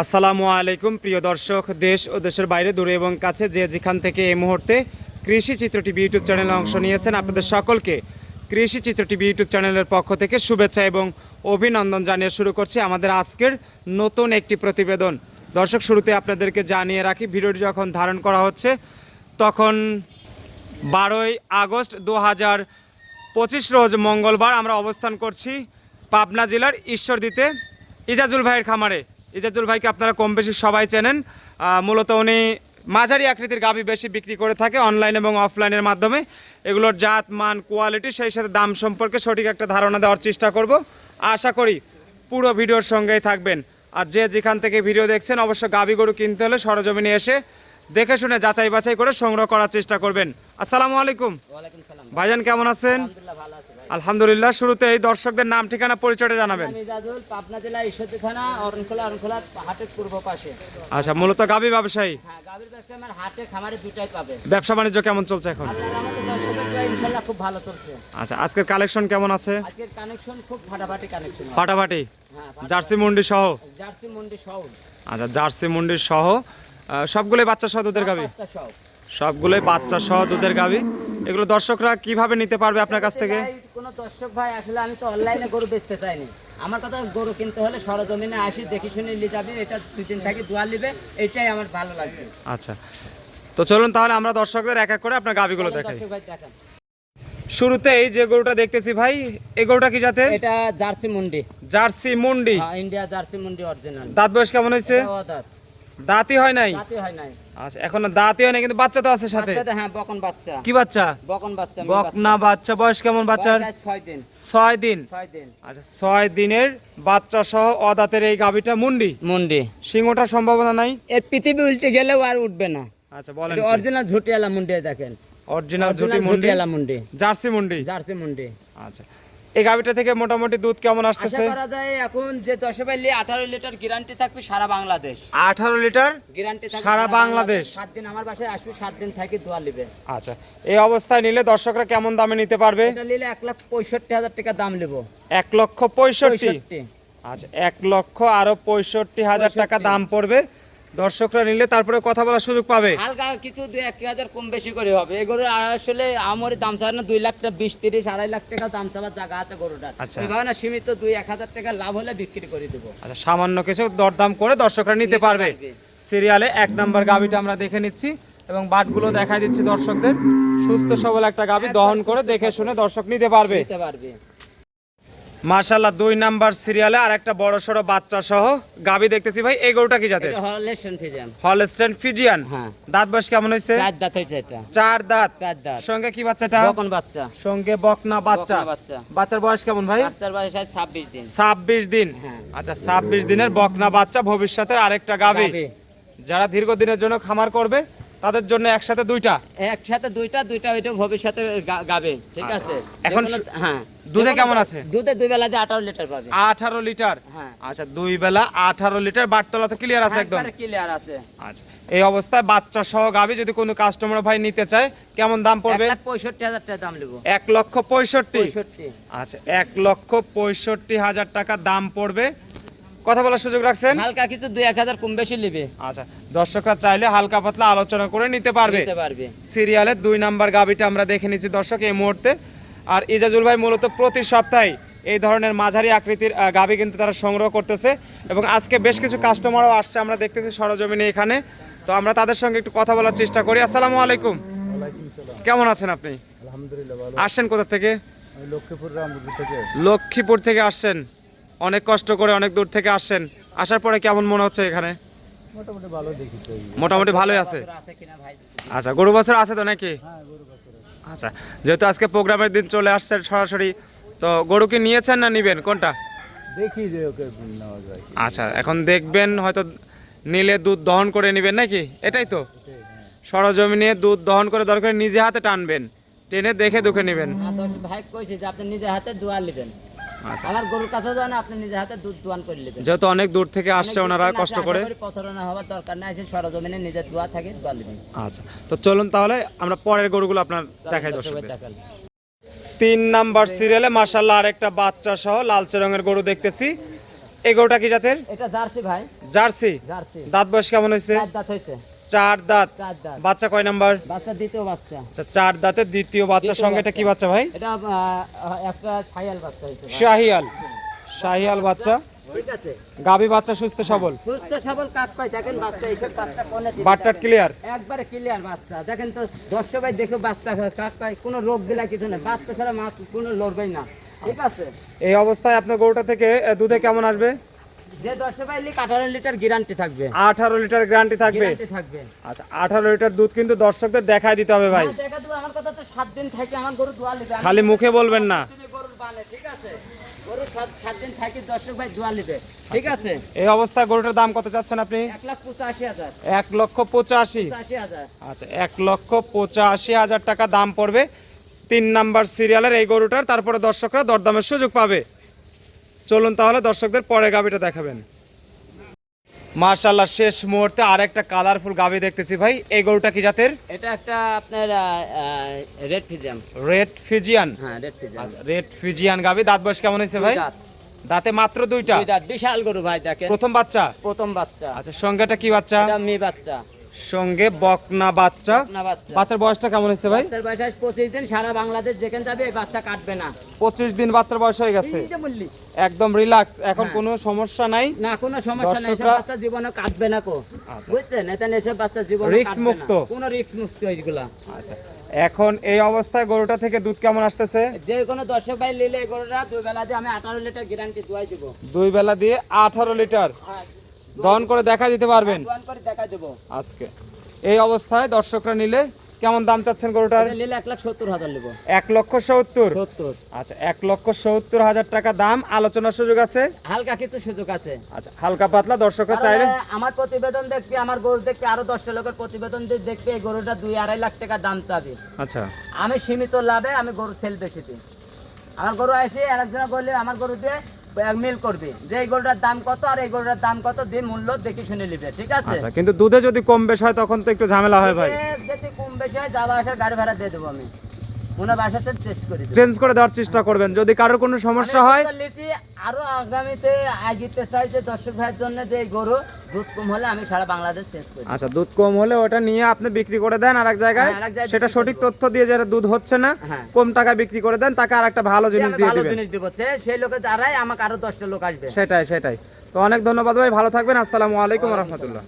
আসসালামু আলাইকুম, প্রিয় দর্শক, দেশ ও দেশের বাইরে, দূরে এবং কাছে যে যেখান থেকে এই মুহূর্তে কৃষি চিত্র টিভি ইউটিউব চ্যানেলে অংশ নিয়েছেন, আপনাদের সকলকে কৃষি চিত্র টিভি ইউটিউব চ্যানেলের পক্ষ থেকে শুভেচ্ছা এবং অভিনন্দন জানিয়ে শুরু করছি আমাদের আজকের নতুন একটি প্রতিবেদন। দর্শক, শুরুতে আপনাদেরকে জানিয়ে রাখি, ভিডিওটি যখন ধারণ করা হচ্ছে, তখন বারোই আগস্ট দু হাজার পঁচিশ রোজ মঙ্গলবার আমরা অবস্থান করছি পাবনা জেলার ঈশ্বরদীতে ইজাজুল ভাইয়ের খামারে। ইজাজুল ভাইকে আপনারা কম বেশি সবাই চেনেন। মূলত উনি মাঝারি আকৃতির গাভী বেশি বিক্রি করে থাকে অনলাইন এবং অফলাইনের মাধ্যমে। এগুলোর জাত মান কোয়ালিটি সেই সাথে দাম সম্পর্কে সঠিক একটা ধারণা দেওয়ার চেষ্টা করব। আশা করি পুরো ভিডিওর সঙ্গেই থাকবেন। আর যে যেখান থেকে ভিডিও দেখছেন অবশ্য গাভী গরু কিনতে হলে সরজমিনে এসে দেখে শুনে যাচাই বাছাই করে সংগ্রহ করার চেষ্টা করবেন। আসসালামু আলাইকুম। ভাইজান কেমন আছেন? আলহামদুলিল্লাহ শুরুতে এই দর্শকদের নাম ঠিকানা পরিচয়টা জানাবেন। আমি জাদুল পাবনা জেলা ঈশ্বরদী থানা অরণখোলা অরণখোলা হাটের পূর্ব পাশে। আচ্ছা মূলত গাবি ব্যবসায়ী? হ্যাঁ গাভীর ব্যবসা আমার হাটে খামারে দুটাই পাবে। ব্যবসা বাণিজ্য কেমন চলছে এখন? আপনার আমাদের দর্শকের দোয়া ইনশাল্লাহ খুব ভালো চলছে। আচ্ছা আজকের কালেকশন কেমন আছে? আজকের কানেকশন খুব ফাটাফাটি কানেকশন ফাটাফাটি? হ্যাঁ ফাটা- জার্সি মুন্ডি সহ? জার্সি মন্ডি সহ। আচ্ছা জার্সি মুন্ডি সহ। আহ, সবগুলোই বাচ্চা সহ দুধের গাবি? বাচ্চা সহ। সবগুলোই বাচ্চা সহ দুধের গাবি? এগুলো দর্শকরা কীভাবে নিতে পারবে আপনার কাছ থেকে? কোনো দর্শক ভাই আসলে আমি তো অনলাইনে গরু বেচতে চাইনি। আমার কথা গরু কিনতে হলে সরজমিনে আসি দেখে শুনে নিয়ে যাবেন এটা দুই দিন থেকে দোয়া নিবে এটাই আমার ভালো লাগবে। আচ্ছা। তো চলুন তাহলে আমরা দর্শকদের এক এক করে আপনার গাবিগুলো দেখাই। দর্শক ভাই দেখেন। শুরুতে এই যে গরুটা দেখতেছি ভাই এই গরুটা কি জাতের? এটা জার্সি মুন্ডি। জার্সি মুন্ডি। হ্যাঁ, ইন্ডিয়া জার্সি মুন্ডি অরিজিনাল দাঁত বয়স কেমন হয়েছে? দাঁতই হয় নাই? রাতে হয় নাই। আচ্ছা এখনও দাঁতই হয় নাই কিন্তু বাচ্চা তো আছে সাথে? হ্যাঁ বকন বাচ্চা। কি বাচ্চা? বকন বাচ্চা মেয়ে বক বাচ্চা। না বয়স কেমন বাচ্চার? বয়স আজ ছয় দিন। ছয় দিন? ছয় দিন। আচ্ছা ছয় দিনের বাচ্চা সহ অদাঁতের এই গাভিটা মুন্ডি? মুন্ডি। সিংহটার সম্ভাবনা নাই? এর পৃথিবী উল্টে গেলেও আর উঠবে না। আচ্ছা বলেন অরিজিনাল ঝুটিয়ালা মুন্ডি দেখেন। অরিজিনাল মুন্ডি? ঝুটিয়ালা মুন্ডি। জার্সি মুন্ডি? জার্সি মুন্ডি। আচ্ছা। এই গাভিটা থেকে মোটামুটি দুধ কেমন আসতেছে? করা যায় এখন যে দশে পাইলে আঠারো লিটার গ্যারান্টি থাকবে সারা বাংলাদেশ। আঠারো লিটার গ্যারান্টি থাকবে সারা বাংলাদেশ। সাত দিন আমার বাসায় আসবে সাত দিন থাকি দোয়া নিবে। আচ্ছা এই অবস্থায় নিলে দর্শকরা কেমন দামে নিতে পারবে? এটা নিলে এক লাখ পঁয়ষট্টি হাজার টাকা দাম নেব। এক লক্ষ পঁয়ষট্টি? পঁয়ষট্টি। আচ্ছা এক লক্ষ আরও পঁয়ষট্টি হাজার টাকা দাম পড়বে। দর্শকরা নিলে তারপরে কথা বলার সুযোগ পাবে। হালকা কিছু দুই এক হাজার কম বেশি করে হবে। এগুলো আসলে আমার দাম চাওয়ার না দুই লাখ টাকা বিশ তিরিশ আড়াই লাখ টাকা দাম চাওয়ার জায়গা আছে গরুটার। আচ্ছা। ওইভাবে না সীমিত দুই এক হাজার টাকা লাভ হলে বিক্রি করে দেবো। আচ্ছা সামান্য কিছু দরদাম করে দর্শকরা নিতে পারবে। সিরিয়ালে এক নাম্বার গাবিটা আমরা দেখে নিচ্ছি এবং বাটগুলো দেখাই দিচ্ছি দর্শকদের। সুস্থ সবল একটা গাবি দহন করে দেখে শুনে দর্শক নিতে পারবে। নিতে পারবে। মার্শাল্লাহ দুই নাম্বার সিরিয়ালে আর একটা বড় সড়ো বাচ্চা সহ গাবি দেখতেছি ভাই এই গরুটা কি জাতের? Holstein Friesian. হ্যাঁ। দাঁত বয়স কেমন হয়েছে? চার দাঁত হয়েছে এটা। চার দাঁত। চার দাঁত। সঙ্গে কি বাচ্চাটা? বকন বাচ্চা। সঙ্গে বকনা বাচ্চা। বাচ্চা। বাচ্চার বয়স কেমন ভাই? বাচ্চার বয়স আছে ছাব্বিশ দিন। ছাব্বিশ দিন। হ্যাঁ। আচ্ছা ছাব্বিশ দিনের বকনা বাচ্চা ভবিষ্যতের আরেকটা গাবি। যারা দীর্ঘদিনের জন্য খামার করবে তাদের জন্য একসাথে দুইটা? একসাথে দুইটা দুইটা ওইটা ভবিষ্যতে গাবে ঠিক আচ্ছা। আছে? এখন হ্যাঁ। দুধে কেমন আছে? দুধে দুই বেলা দিয়ে আঠারো লিটার পাবে। আঠারো লিটার? হ্যাঁ। আচ্ছা দুই বেলা আঠারো লিটার। বাটতলা তো ক্লিয়ার আছে একদম। ক্লিয়ার আছে। আচ্ছা এই অবস্থায় বাচ্চা সহ গাবে যদি কোনো কাস্টমার ভাই নিতে চায় কেমন দাম পড়বে? লাখ পঁয়ষট্টি হাজার টাকা দাম নেব। এক লক্ষ পঁয়ষট্টি। পঁয়ষট্টি। আচ্ছা এক লক্ষ পঁয়ষট্টি হাজার টাকা দাম পড়বে। কথা বলার সুযোগ রাখছেন? হালকা কিছু দুই এক হাজার কম বেশি নেবে। আচ্ছা দর্শকরা চাইলে হালকা পাতলা আলোচনা করে নিতে পারবে। নিতে পারবে। সিরিয়ালের দুই নাম্বার গাবিটা আমরা দেখে নিচ্ছি দর্শক এই মুহূর্তে। আর ইজাজুল ভাই মূলত প্রতি সপ্তাহে এই ধরনের মাঝারি আকৃতির গাবি কিন্তু তারা সংগ্রহ করতেছে এবং আজকে বেশ কিছু কাস্টমারও আসছে আমরা দেখতেছি সরজমিনে এখানে। তো আমরা তাদের সঙ্গে একটু কথা বলার চেষ্টা করি। আসসালামু আলাইকুম। কেমন আছেন আপনি? আলহামদুলিল্লাহ ভালো। আসছেন কোথা থেকে? লক্ষ্মীপুর থেকে। লক্ষ্মীপুর থেকে আসছেন। অনেক কষ্ট করে অনেক দূর থেকে আসছেন। আসার পরে কেমন মনে হচ্ছে এখানে? মোটামুটি ভালোই আছে। আছে কিনা ভাই? আচ্ছা গরু বছর আছে তো নাকি? হ্যাঁ গরু বছর আছে। আচ্ছা যেহেতু আজকে প্রোগ্রামের দিন চলে আসছেন সরাসরি তো গরু কি নিয়েছেন না নিবেন? কোনটা? দেখি যে ওকে। আচ্ছা এখন দেখবেন হয়তো নিলে দুধ দহন করে নেবেন নাকি? এটাই তো। হ্যাঁ। সরজমিনে দুধ দহন করে দরকার নিজে হাতে টানবেন। টেনে দেখে দুঃখে নেবেন। ভাই কইছে যে আপনি নিজের হাতে দোয়ান নেবেন আমার গরুর কাছে যান আপনি নিজের হাতে দুধ দোয়ান করে নেবেন। যেহেতু অনেক দূর থেকে আসছে ওনারা কষ্ট করে। প্রতারণা হওয়ার দরকার নাই এসে সরজমিনে নিজের দোয়া থাকে দোয়া নেবেন। আচ্ছা তো চলুন তাহলে আমরা পরের গরুগুলো আপনার দেখাই দর্শক। তিন নাম্বার সিরিয়ালে মার্শাল্লাহ আরেকটা বাচ্চা সহ লালচে রঙের গরু দেখতেছি। এই গরুটা কি জাতের? এটা জার্সি ভাই। জার্সি? জার্সি। দাঁত বয়স কেমন হয়েছে? দাঁত হয়েছে। চার দাঁত। বাচ্চা কয় নাম্বার? বাচ্চা দ্বিতীয় বাচ্চা। আচ্ছা চার দাঁতের দ্বিতীয় বাচ্চার সঙ্গে এটা কি বাচ্চা ভাই? এটা একটা ছায়াল বাচ্চা শাহিয়াল। শাহিয়াল বাচ্চা। গাবি বাচ্চা সুস্থ সবল? সুস্থ সবল কাক পাই দেখেন বাচ্চা এইসব বাচ্চা কোনে বাটটাট ক্লিয়ার একবারে ক্লিয়ার বাচ্চা। দেখেন তো দর্শক ভাই দেখো বাচ্চা কাক পাই কোনো রোগ দিলা কিছু নেই। বাচ্চা ছাড়া মাছ কোনো লড়বেই না। ঠিক আছে? এই অবস্থায় আপনার গরুটা থেকে দুধে কেমন আসবে? যে লিটার গ্যারান্টি থাকবে। আঠারো লিটার গ্যারান্টি থাকবে? থাকবে। আচ্ছা আঠারো লিটার দুধ কিন্তু দর্শকদের দেখাই দিতে হবে ভাই। দেখা দেবো আমার কথা তো সাত দিন থাকে আমার গরু দোয়া লিবে। খালি মুখে বলবেন না। তুমি গরুর বানে ঠিক আছে? গরু সাত সাত দিন থাকি দর্শক ভাই দোয়া লিবে ঠিক আছে? এই অবস্থায় গরুটার দাম কত চাচ্ছেন আপনি? এক লক্ষ পঁচাশি। আচ্ছা এক লক্ষ পঁচাশি হাজার টাকা দাম পড়বে তিন নাম্বার সিরিয়ালের এই গরুটার তারপরে দর্শকরা দরদামের সুযোগ পাবে। চলুন তাহলে দর্শকদের পরে গাবিটা দেখাবেন। মার্শাল্লাহ শেষ মুহূর্তে আরেকটা কালারফুল গাবি দেখতেছি ভাই। এই গরুটা কি জাতের? এটা একটা আপনার রেড ফিজিয়াম রেড ফিজিয়ান হ্যাঁ রেড আচ্ছা রেড ফিজিয়ান গাবি। দাঁত বয়স কেমন হয়েছে ভাই? দাঁতে। মাত্র দুইটা? দুই দাঁত। বিশাল গরু ভাই দেখেন। প্রথম বাচ্চা? প্রথম বাচ্চা। আচ্ছা সঙ্গেটা কি বাচ্চা? এটা মেয়ে বাচ্চা। সঙ্গে বকনা বাচ্চা। বাচ্চার বয়সটা কেমন হয়েছে ভাই? বাচ্চার বয়স পঁচিশ দিন সারা বাংলাদেশ যেখানে যাবে এই বাচ্চা কাটবে না। পঁচিশ দিন বাচ্চার বয়স হয়ে গেছে। একদম রিল্যাক্স এখন হ্যাঁ। কোনো সমস্যা নাই। না কোনো সমস্যা নাই এসব বাচ্চা জীবনে কাটবে না কো। আচ্ছা। বুঝছেন? এটা এসব বাচ্চা জীবনে না। মুক্ত। কোনো রিস্ক মুক্ত এইগুলা। আচ্ছা। এখন এই অবস্থায় গরুটা থেকে দুধ কেমন আসতেছে? যে কোনো দর্শক ভাই নিলে গরুটা দুই বেলা দিয়ে আমি আঠারো লিটার গ্যারান্টি দুয়াই দেবো। দুই বেলা দিয়ে আঠারো লিটার। হ্যাঁ। দহন করে দেখা দিতে পারবেন। দোয়ান করে দেখা দেবো। আজকে। এই অবস্থায় দর্শকরা নিলে কেমন দাম চাচ্ছেন গরুটার? নিলে এক লাখ সত্তর হাজার নেব। এক লক্ষ সত্তর? সত্তর। আচ্ছা এক লক্ষ সত্তর হাজার টাকা দাম। আলোচনার সুযোগ আছে? হালকা কিছু সুযোগ আছে। আচ্ছা হালকা পাতলা দর্শকরা চাইলে আমার প্রতিবেদন দেখবে আমার গোল দেখবে আরও দশটা লোকের প্রতিবেদন দেখবে এই গরুটা দুই আড়াই লাখ টাকা দাম চাবে। আচ্ছা। আমি সীমিত লাভে আমি গরু সেল বেশি দিই। আমার গরু এসে আরেকজনে বললে আমার গরু দিয়ে মিল করবে। যে এই গরুটার দাম কত আর এই গরুটার দাম কত দিয়ে মূল্য দেখে শুনে নিবে ঠিক আছে? আচ্ছা কিন্তু দুধে যদি কম বেশ হয় তখন তো একটু ঝামেলা হয় ভাই। যদি কম বেশি হয় যাওয়া আসার গাড়ি ভাড়া দিয়ে দেবো আমি। ওনার বাসাতে শেষ করে চেঞ্জ করে দেওয়ার চেষ্টা করবেন। যদি কারোর কোনো সমস্যা হয় আরও আগামীতে আগিতে চাই যে দর্শক ভাইয়ের জন্য যে গরু দুধ কম হলে আমি সারা বাংলাদেশ করি আচ্ছা দুধ কম হলে ওটা নিয়ে আপনি বিক্রি করে দেন আর এক জায়গায়। হ্যাঁ, আরেক জায়গায় সেটা সঠিক তথ্য দিয়ে যেটা দুধ হচ্ছে না হ্যাঁ। কম টাকা বিক্রি করে দেন তাকে আর একটা ভালো জিনিস দিয়ে ভালো জিনিস দিব সেই লোকের দ্বারাই আমাকে আরও দশটা লোক আসবে। সেটাই সেটাই। তো অনেক ধন্যবাদ ভাই ভালো থাকবেন আসসালামু আলাইকুম রহমতুল্লাহ।